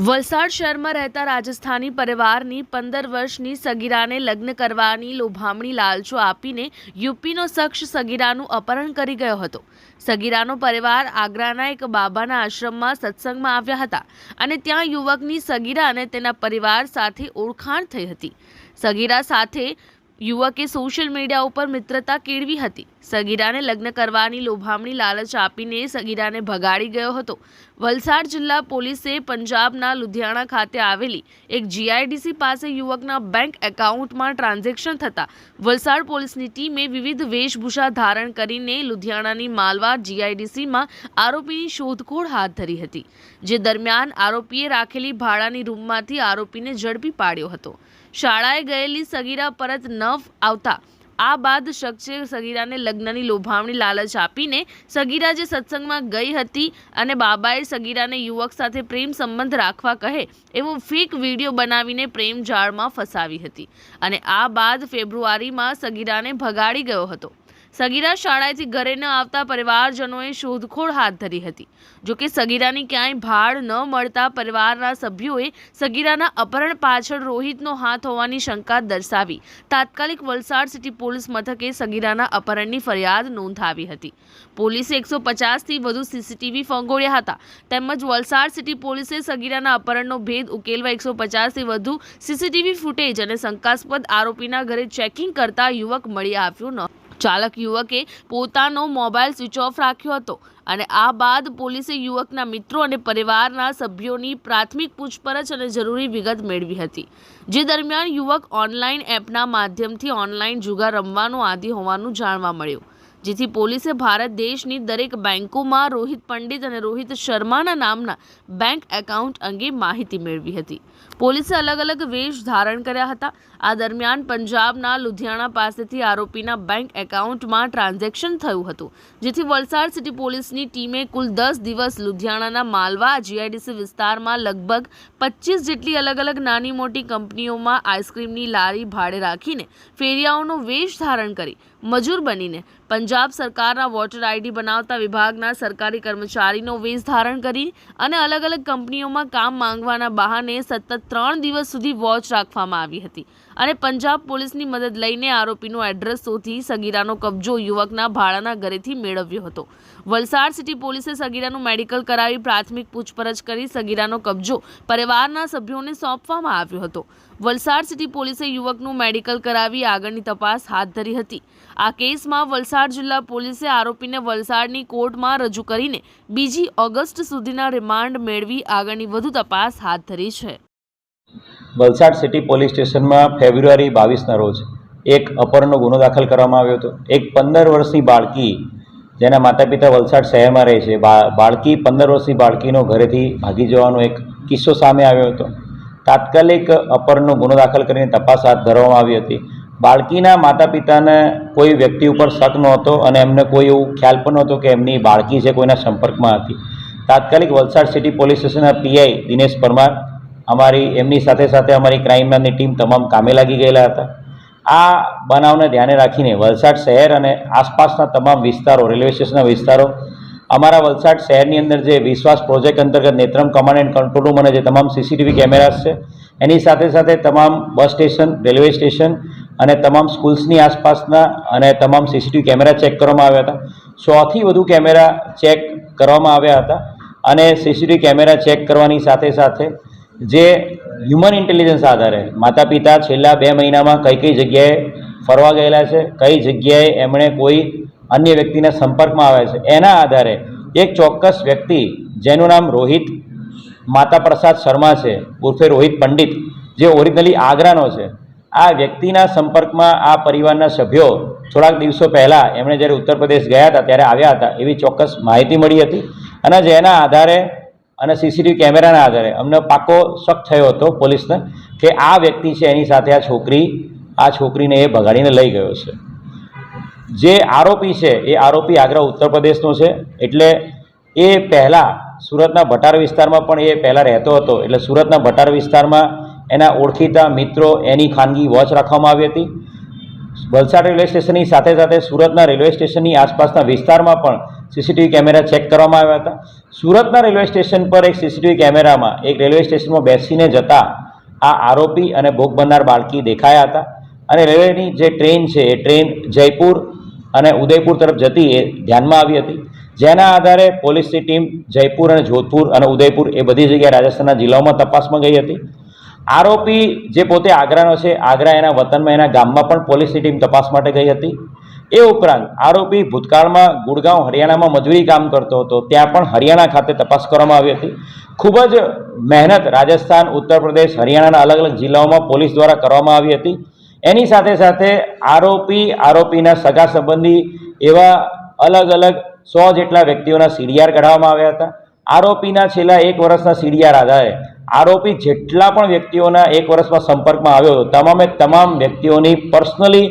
વલસાડ શહેરમાં રહેતા રાજસ્થાની પરિવારની પંદર વર્ષની સગીરાને લગ્ન કરવાની લોભામણી લાલચો આપીને યુપીનો શખ્સ સગીરાનું અપહરણ કરી ગયો હતો. સગીરાનો પરિવાર આગ્રાના એક બાબાના આશ્રમમાં સત્સંગમાં આવ્યા હતા અને ત્યાં યુવકની સગીરા અને તેના પરિવાર સાથે ઓળખાણ થઈ હતી. સગીરા સાથે યુવકે સોશિયલ મીડિયા ઉપર મિત્રતા કેળવી હતી. સગીરાને લગ્ન કરવાની લોભામણી લાલચ આપીને સગીરાને ભગાડી ગયો હતો. વલસાડ જિલ્લા પોલીસે પંજાબના લુધિયાણા ખાતે આવેલી એક જીઆઈડીસી પાસે યુવકના બેંક એકાઉન્ટમાં ટ્રાન્ઝેક્શન થતાં વલસાડ પોલીસની ટીમે વિવિધ વેશભૂષા ધારણ કરીને લુધિયાણાની માલવા જીઆઈડીસીમાં આરોપીની શોધખોળ હાથ ધરી હતી, જે દરમિયાન આરોપીએ રાખેલી ભાડાની રૂમમાંથી આરોપીને ઝડપી પાડ્યો હતો. શાળાએ ગયેલી સગીરા પરત ન આવતા. આ બાદ શખ્સે સગીરાને લગ્નની લોભામણી લાલચ આપીને સગીરા જે સત્સંગમાં ગઈ હતી અને બાબાએ સગીરાને યુવક સાથે પ્રેમ સંબંધ રાખવા કહે એવો ફેક વીડિયો બનાવીને પ્રેમ જાળમાં ફસાવી હતી. અને આ બાદ ફેબ્રુઆરીમાં સગીરાને ભગાડી ગયો હતો. સગીરા શાળાએથી ઘરે ન આવતા પરિવારજનોએ શોધખોળ હાથ ધરી હતી. જોકે સગીરાની ક્યાંય ભાડ ન મળતા પરિવારના સભ્યોએ સગીરાના અપહરણ પાછળ રોહિતનો હાથ હોવાની શંકા દર્શાવી. તાત્કાલિક વલસાડ સિટી પોલીસ મથકે સગીરાના અપહરણની ફરિયાદ નોંધાવી હતી. પોલીસે એકસો પચાસથી વધુ સીસીટીવી ફંગોળ્યા હતા. તેમજ વલસાડ સિટી પોલીસે સગીરાના અપહરણનો ભેદ ઉકેલવા એકસો પચાસથી વધુ સીસીટીવી ફૂટેજ અને શંકાસ્પદ આરોપીના ઘરે ચેકિંગ કરતા યુવક મળી આવ્યો ન ચાલક યુવકે પોતાનો મોબાઈલ સ્વિચ ઓફ રાખ્યો હતો અને આ બાદ પોલીસે યુવકના મિત્રો અને પરિવારના સભ્યોની પ્રાથમિક પૂછપરછ અને જરૂરી વિગત મેળવી હતી. જે દરમિયાન યુવક ઓનલાઈન એપના માધ્યમથી ઓનલાઈન જુગાર રમવાનો આદિ હોવાનું જાણવા મળ્યું. જેથી પોલીસે ભારત દેશની દરેક બેંકોમાં રોહિત પંડિત અને રોહિત શર્માના નામના બેંક એકાઉન્ટ અંગે માહિતી મેળવી હતી. પોલીસે અલગ અલગ વેશ ધારણ કર્યા હતા. આ દરમિયાન પંજાબના લુધિયાણા પાસેથી આરોપીના બેંક એકાઉન્ટમાં ટ્રાન્ઝેક્શન થયું હતું, જેથી વલસાડ સિટી પોલીસની ટીમે કુલ દસ દિવસ લુધિયાણાના માલવા જીઆઈડીસી વિસ્તારમાં લગભગ પચીસ જેટલી અલગ અલગ નાની મોટી કંપનીઓમાં આઈસ્ક્રીમની લારી ભાડે રાખીને ફેરિયાઓનો વેશ ધારણ કરી મજૂર બનીને પંજાબ સરકારના વોટર આઈડી બનાવતા વિભાગના સરકારી કર્મચારીનો વેશ ધારણ કરી અને અલગ અલગ કંપનીઓમાં કામ માંગવાના બહાને સતત ત્રણ દિવસ સુધી વોચ રાખવામાં આવી હતી. અને પંજાબ પોલીસની મદદ લઈને આરોપીનું એડ્રેસ શોધી સગીરાનો કબજો યુવકના ભાડાના ઘરેથી મેળવ્યો હતો. વલસાડ સિટી પોલીસે સગીરાનું મેડિકલ કરાવી પ્રાથમિક પૂછપરછ કરી સગીરાનો કબજો પરિવારના સભ્યોને સોંપવામાં આવ્યો હતો. વલસાડ સિટી પોલીસે યુવકનું મેડિકલ કરાવી આગળની તપાસ હાથ ધરી હતી. આ કેસમાં વલસાડ જિલ્લા પોલીસે આરોપીને વલસાડની કોર્ટમાં રજૂ કરીને બીજી ઓગસ્ટ સુધીના રિમાન્ડ મેળવી આગળની વધુ તપાસ હાથ ધરી છે. વલસાડ સિટી પોલીસ સ્ટેશનમાં ફેબ્રુઆરી બાવીસના રોજ એક અપહરણનો ગુનો દાખલ કરવામાં આવ્યો હતો. એક પંદર વર્ષની બાળકી જેના માતા પિતા વલસાડ શહેરમાં રહે છે બાળકી પંદર વર્ષની બાળકીનો ઘરેથી ભાગી જવાનો એક કિસ્સો સામે આવ્યો હતો. તાત્કાલિક અપહરણનો ગુનો દાખલ કરીને તપાસ હાથ ધરવામાં આવી હતી. બાળકીના માતા પિતાને કોઈ વ્યક્તિ ઉપર શક નહોતો અને એમને કોઈ એવું ખ્યાલ પણ નહોતો કે એમની બાળકી છે કોઈના સંપર્કમાં હતી. તાત્કાલિક વલસાડ સિટી પોલીસ સ્ટેશનના પીઆઈ દિનેશ પરમાર અમારી, એમની સાથે સાથે અમારી ક્રાઇમ બ્રાન્ચની ટીમ તમામ કામે લાગી ગયેલા હતા. આ બનાવને ધ્યાને રાખીને વલસાડ શહેર અને આસપાસના તમામ વિસ્તારો, રેલવે સ્ટેશનના વિસ્તારો, અમારા વલસાડ શહેરની અંદર જે વિશ્વાસ પ્રોજેક્ટ અંતર્ગત Netram command and control room અને જે તમામ સીસીટીવી કેમેરાસ છે, એની સાથે સાથે તમામ બસ સ્ટેશન રેલવે સ્ટેશન અને તમામ સ્કૂલ્સની આસપાસના અને તમામ સીસીટીવી કેમેરા ચેક કરવામાં આવ્યા હતા. સોથી વધુ કેમેરા ચેક કરવામાં આવ્યા હતા અને સીસીટીવી કેમેરા ચેક કરવાની સાથે સાથે જે હ્યુમન ઇન્ટેલિજન્સ આધારે માતા પિતા છેલ્લા બે મહિનામાં કઈ કઈ જગ્યાએ ફરવા ગયેલા છે, કઈ જગ્યાએ એમણે કોઈ અન્ય વ્યક્તિના સંપર્કમાં આવ્યા છે, એના આધારે એક ચોક્કસ વ્યક્તિ જેનું નામ રોહિત માતા પ્રસાદ શર્મા છે, ઉર્ફે રોહિત પંડિત, જે ઓરિજિનલી આગ્રાનો છે. આ વ્યક્તિના સંપર્કમાં આ પરિવારના સભ્યો થોડાક દિવસો પહેલાં એમણે જ્યારે ઉત્તર પ્રદેશ ગયા હતા, ત્યારે આવ્યા હતા, એવી ચોક્કસ માહિતી મળી હતી. અને જેના આધારે અને સીસીટીવી કેમેરાના આધારે. અમને પાકો શક થયો હતો પોલીસને કે આ વ્યક્તિ છે, એની સાથે આ છોકરી, આ છોકરીને એ ભગાડીને લઈ ગયો છે. જે આરોપી છે, એ આરોપી આગ્રા ઉત્તર પ્રદેશનો છે, એટલે એ પહેલાં સુરતના ભટાર વિસ્તારમાં પણ એ પહેલાં રહેતો હતો. એટલે સુરતના ભટાર વિસ્તારમાં એના ઓળખીતા મિત્રો એની ખાનગી વોચ રાખવામાં આવી હતી. વલસાડ રેલવે સ્ટેશનની સાથે સાથે સુરતના રેલવે સ્ટેશનની આસપાસના વિસ્તારમાં પણ સીસીટીવી કેમેરા ચેક કરવામાં આવ્યા હતા. સુરતના રેલવે સ્ટેશન પર એક સીસીટીવી કેમેરામાં એક રેલવે સ્ટેશનમાં બેસીને જતા આ આરોપી અને ભોગ બનનાર બાળકી દેખાયા હતા. અને રેલવેની જે ટ્રેન છે, એ ટ્રેન જયપુર અને ઉદયપુર તરફ જતી એ ધ્યાનમાં આવી હતી. જેના આધારે પોલીસની ટીમ જયપુર અને જોધપુર અને ઉદયપુર એ બધી જગ્યાએ રાજસ્થાનના જિલ્લાઓમાં તપાસમાં ગઈ હતી. આરોપી જે પોતે આગ્રાનો છે, આગ્રા એના વતનમાં એના ગામમાં પણ પોલીસની ટીમ તપાસ માટે ગઈ હતી. એ ઉપરાંત આરોપી ભૂતકાળમાં ગુડગાંવ, હરિયાણામાં મજૂરી કામ કરતો હતો. ત્યાં પણ હરિયાણા ખાતે તપાસ કરવામાં આવી હતી. ખૂબ જ મહેનત રાજસ્થાન, ઉત્તર પ્રદેશ, હરિયાણાના અલગ અલગ જિલ્લાઓમાં પોલીસ દ્વારા કરવામાં આવી હતી. એની સાથે સાથે આરોપી, આરોપીના સગા સંબંધી એવા અલગ અલગ સો જેટલા વ્યક્તિઓના સીડીઆર કઢાવવામાં આવ્યા હતા. આરોપીના છેલ્લા એક વર્ષના સીડીઆર આધારે આરોપી જેટલા પણ વ્યક્તિઓના એક વર્ષમાં સંપર્કમાં આવ્યો તમામે તમામ વ્યક્તિઓની પર્સનલી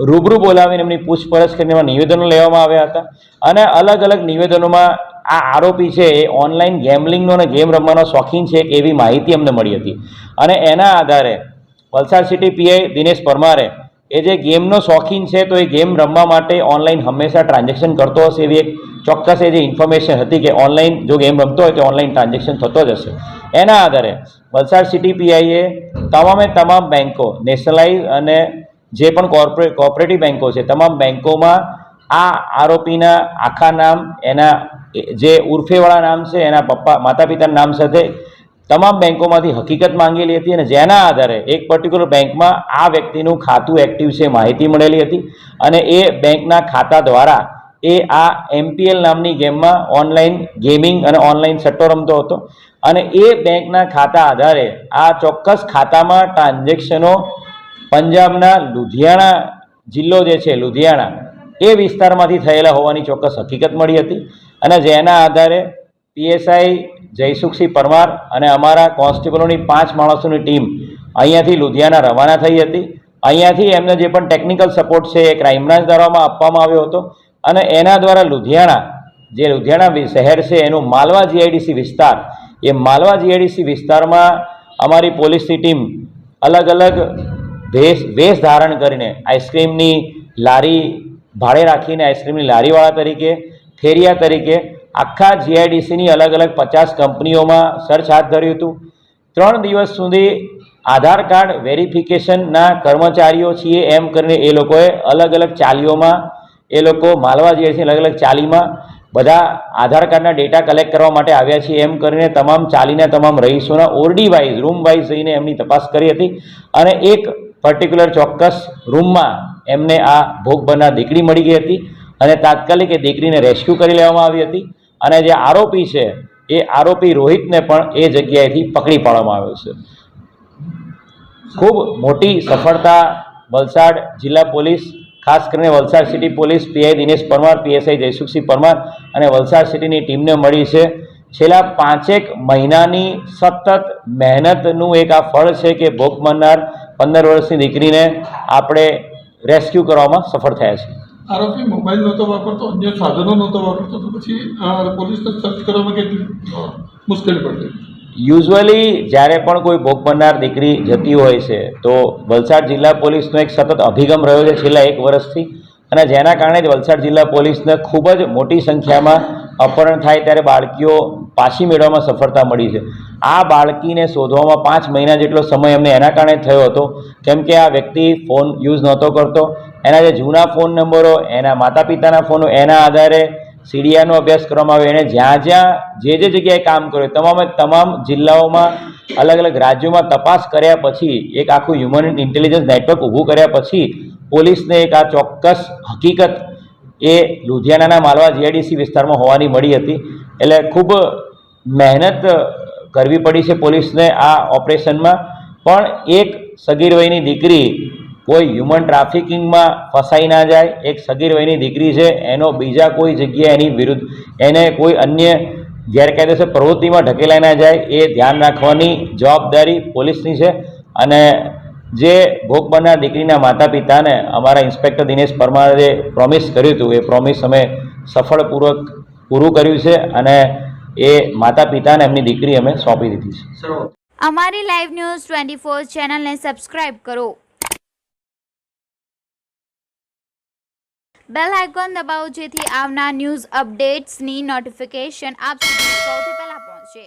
રૂબરૂ બોલાવીને એમની પૂછપરછ કરીને એમાં નિવેદનો લેવામાં આવ્યા હતા. અને અલગ અલગ નિવેદનોમાં આ આરોપી છે એ ઓનલાઈન ગેમલિંગનો અને ગેમ રમવાનો શોખીન છે એવી માહિતી અમને મળી હતી. અને એના આધારે વલસાડ સિટી પીઆઈ દિનેશ પરમારે એ જે ગેમનો શોખીન છે તો એ ગેમ રમવા માટે ઓનલાઈન હંમેશા ટ્રાન્ઝેક્શન કરતો હશે એવી એક ચોક્કસ એ જે ઇન્ફોર્મેશન હતી કે ઓનલાઈન જો ગેમ રમતો હોય તો ઓનલાઈન ટ્રાન્ઝેક્શન થતો જ હશે. એના આધારે વલસાડ સિટી પીઆઈએ તમામે તમામ બેન્કો નેશનલાઇઝ અને જે પણ કોર્પોરેટ કોઓપરેટિવ બેન્કો છે, તમામ બેન્કોમાં આ આરોપીના આખા નામ, એના જે ઉર્ફેવાળા નામ છે, એના પપ્પા માતા પિતાના નામ સાથે તમામ બેન્કોમાંથી હકીકત માંગેલી હતી અને જેના આધારે એક પર્ટિક્યુલર બેંકમાં આ વ્યક્તિનું ખાતું એક્ટિવ છે, માહિતી મળેલી હતી અને એ બેંકના ખાતા દ્વારા એ આ એમપીએલ નામની ગેમમાં ઓનલાઈન ગેમિંગ અને ઓનલાઈન સટ્ટો રમતો હતો અને એ બેંકના ખાતા આધારે આ ચોક્કસ ખાતામાં ટ્રાન્ઝેક્શનો પંજાબના લુધિયાણા જિલ્લો જે છે, લુધિયાણા, એ વિસ્તારમાંથી થયેલા હોવાની ચોક્કસ હકીકત મળી હતી અને જેના આધારે પીએસઆઈ જયસુખસિંહ પરમાર અને અમારા કોન્સ્ટેબલોની પાંચ માણસોની ટીમ અહીંયાથી લુધિયાના રવાના થઈ હતી. અહીંયાથી એમને જે પણ ટેકનિકલ સપોર્ટ છે, એ ક્રાઇમ બ્રાન્ચ દ્વારામાં આપવામાં આવ્યો હતો અને એના દ્વારા લુધિયાણા, જે લુધિયાણા શહેર છે, એનું માલવા જીઆઈડીસી વિસ્તાર, એ માલવા જીઆઈડીસી વિસ્તારમાં અમારી પોલીસની ટીમ અલગ અલગ વેશ વેશ ધારણ કરીને આઈસ્ક્રીમની લારી ભાડે રાખીને આઈસ્ક્રીમની લારીવાળા તરીકે ફેરિયા તરીકે આખા જીઆઈડીસીની અલગ અલગ પચાસ કંપનીઓમાં સર્ચ હાથ ધર્યું હતું. ત્રણ દિવસ સુધી આધાર કાર્ડ વેરિફિકેશનના કર્મચારીઓ છીએ એમ કરીને એ લોકોએ અલગ અલગ ચાલીઓમાં, એ લોકો માલવા જીઆઈડીસી અલગ અલગ ચાલીમાં બધા આધાર કાર્ડના ડેટા કલેક્ટ કરવા માટે આવ્યા છીએ એમ કરીને તમામ ચાલીના તમામ રહીશોના ઓરડી વાઇઝ રૂમ વાઇઝ જઈને એમની તપાસ કરી હતી. અને એક પર્ટિક્યુલર ચોક્કસ રૂમમાં એમને આ ભોગ બનનાર દીકરી મળી ગઈ હતી અને તાત્કાલિક એ દીકરીને રેસ્ક્યુ કરી લેવામાં આવી હતી. અને જે આરોપી છે, એ આરોપી રોહિતને પણ એ જગ્યાએથી પકડી પાડવામાં આવ્યો છે. ખૂબ મોટી સફળતા વલસાડ જિલ્લા પોલીસ, ખાસ કરીને Valsad city police PI Dinesh Parmar PSI Jaysukhsinh Parmar અને વલસાડ સિટીની ટીમને મળી છે. છેલ્લા પાંચેક મહિનાની સતત મહેનતનું એક આ ફળ છે કે ભોગ બનનાર પંદર વર્ષની દીકરીને આપણે રેસ્ક્યુ કરવામાં સફળ થયા છે આરોપી મોબાઈલ નહોતો વાપરતો અન્ય સાધનો નહોતો વાપરતો તો પછી પોલીસને સર્ચ કરવામાં કેટલી મુશ્કેલી પડતી. યુઝ્યુઅલી જ્યારે પણ કોઈ ભોગ બનનાર દીકરી જતી હોય છે તો વલસાડ જિલ્લા પોલીસનો એક સતત અભિગમ રહ્યો છે છેલ્લા એક વર્ષથી. અને જેના કારણે જ વલસાડ જિલ્લા પોલીસને ખૂબ જ મોટી સંખ્યામાં અપહરણ થાય ત્યારે બાળકીઓ પાછી મેળવવામાં સફળતા મળી છે. આ બાળકીને શોધવામાં પાંચ મહિના જેટલો સમય અમને એના કારણે થયો હતો. કેમ કે આ વ્યક્તિ ફોન યુઝ નહોતો કરતો. એના જે જૂના ફોન નંબરો, એના માતા પિતાના ફોનો, એના આધારે સીડીઆરનો અભ્યાસ કરવામાં આવ્યો. એણે જ્યાં જ્યાં જે જે જગ્યાએ કામ કર્યું, તમામે તમામ જિલ્લાઓમાં, અલગ અલગ રાજ્યોમાં તપાસ કર્યા પછી, એક આખું હ્યુમન ઇન્ટેલિજન્સ નેટવર્ક ઊભું કર્યા પછી, પોલીસને એક આ ચોક્કસ હકીકત એ લુધિયાણાના માલવા જીઆઈડીસી વિસ્તારમાં હોવાની મળી હતી. એટલે ખૂબ મહેનત કરવી પડી છે પોલીસને આ ઓપરેશનમાં. પણ એક સગીર વયની દીકરી કોઈ હ્યુમન ટ્રાફિકિંગમાં ફસાઈ ના જાય. એક સગીર વયની દીકરી છે, એનો બીજા કોઈ જગ્યાએ એની વિરુદ્ધ, એને કોઈ અન્ય ગેરકાયદેસર પ્રવૃત્તિમાં ઢકેલાઈ ના જાય એ ધ્યાન રાખવાની જવાબદારી પોલીસની છે. અને જે ભોગ બનનાર દીકરીના માતા પિતાને અમારા ઇન્સ્પેક્ટર દિનેશ પરમારે પ્રોમિસ કર્યું હતું. એ પ્રોમિસ અમે સફળપૂર્વક પૂરું કર્યું છે અને એ માતા પિતાને એમની દીકરી અમે સોંપી દીધી છે. અમારી લાઈવ ન્યૂઝ ટ્વેન્ટી ફોર ચેનલને સબસ્ક્રાઇબ કરો. બેલ આઇકોન દબાવો જેથી આવનાર ન્યૂઝ અપડેટ્સની નોટિફિકેશન આપ સુધી સૌથી પહેલા પહોંચે.